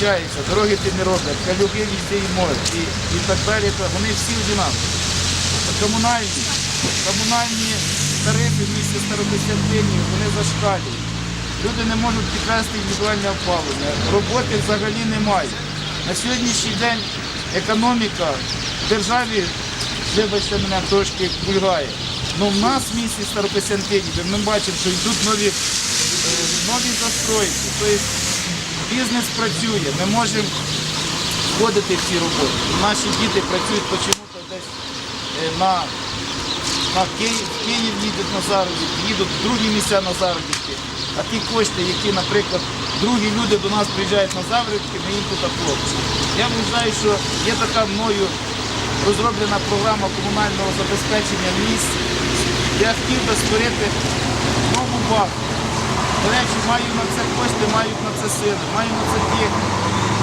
очищається, дороги ти не роблять, калюги везде і моють, і, і так далі. Вони всі одинакові. Комунальні, комунальні тарифи в місті Старокостянтинів, вони зашкалюють. Люди не можуть підвести індивідуальне опалення. Роботи взагалі немає. На сьогоднішній день економіка в державі, вибачте мене, трошки кульгає. Ну в нас в місті Старокостянтинів ми бачимо, що йдуть нові, е, нові застройки. Бізнес працює, ми можемо входити в ці роботи. Наші діти працюють почему-то десь е, на, на Київ, Київ їдуть на заробітки, їдуть в другі місця на заробітки. А ті кошти, які, наприклад, другі люди до нас приїжджають на заробітки, ми їм тут оплачуємо. Я вважаю, що є така мною розроблена програма комунального забезпечення місць. Я хотів би створити нову базу. До речі, маю на це кошти, мають на це сили, маю на це. Я б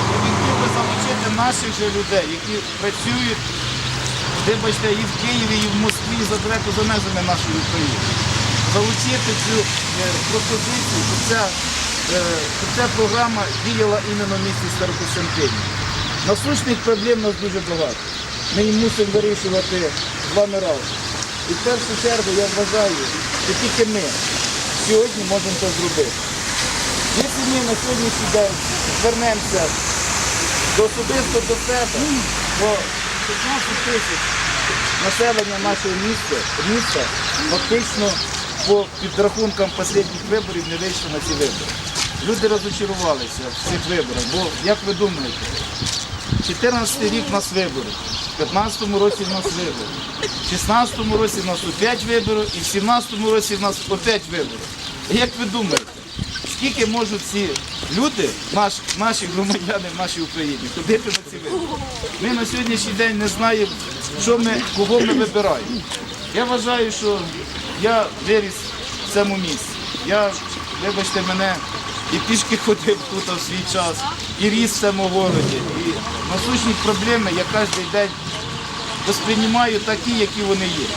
хотів би залучити наших же людей, які працюють, вибачте, і в Києві, і в Москві, і за далеко за межами нашої України. Залучити цю е, пропозицію, щоб ця, е, щоб ця програма діяла іменно в місті Старокостянтині. Насущних проблем у нас дуже багато. Ми їх мусимо вирішувати з вами разом. І в першу чергу я вважаю, що тільки ми сьогодні можемо це зробити. Якщо ми на сьогоднішній день звернемося до особисто до себе, то 16 тисяч населення нашого міста, міста фактично по підрахункам останніх виборів не вийшло на ці вибори. Люди розочарувалися в цих виборах, бо як ви думаєте, 14 рік у нас вибори, в 15 році в нас вибори, в 16 році в нас опять вибори і в 17 році в нас опять вибори. Як ви думаєте, скільки можуть ці люди, наш, наші громадяни в нашій Україні, ходити на ці вибори? Ми на сьогоднішній день не знаємо, що ми, кого ми вибираємо. Я вважаю, що я виріс в цьому місці. Я, вибачте мене, і пішки ходив тут в свій час, і ріс в цьому городі. І насущні проблеми я кожен день восприймаю такі, які вони є.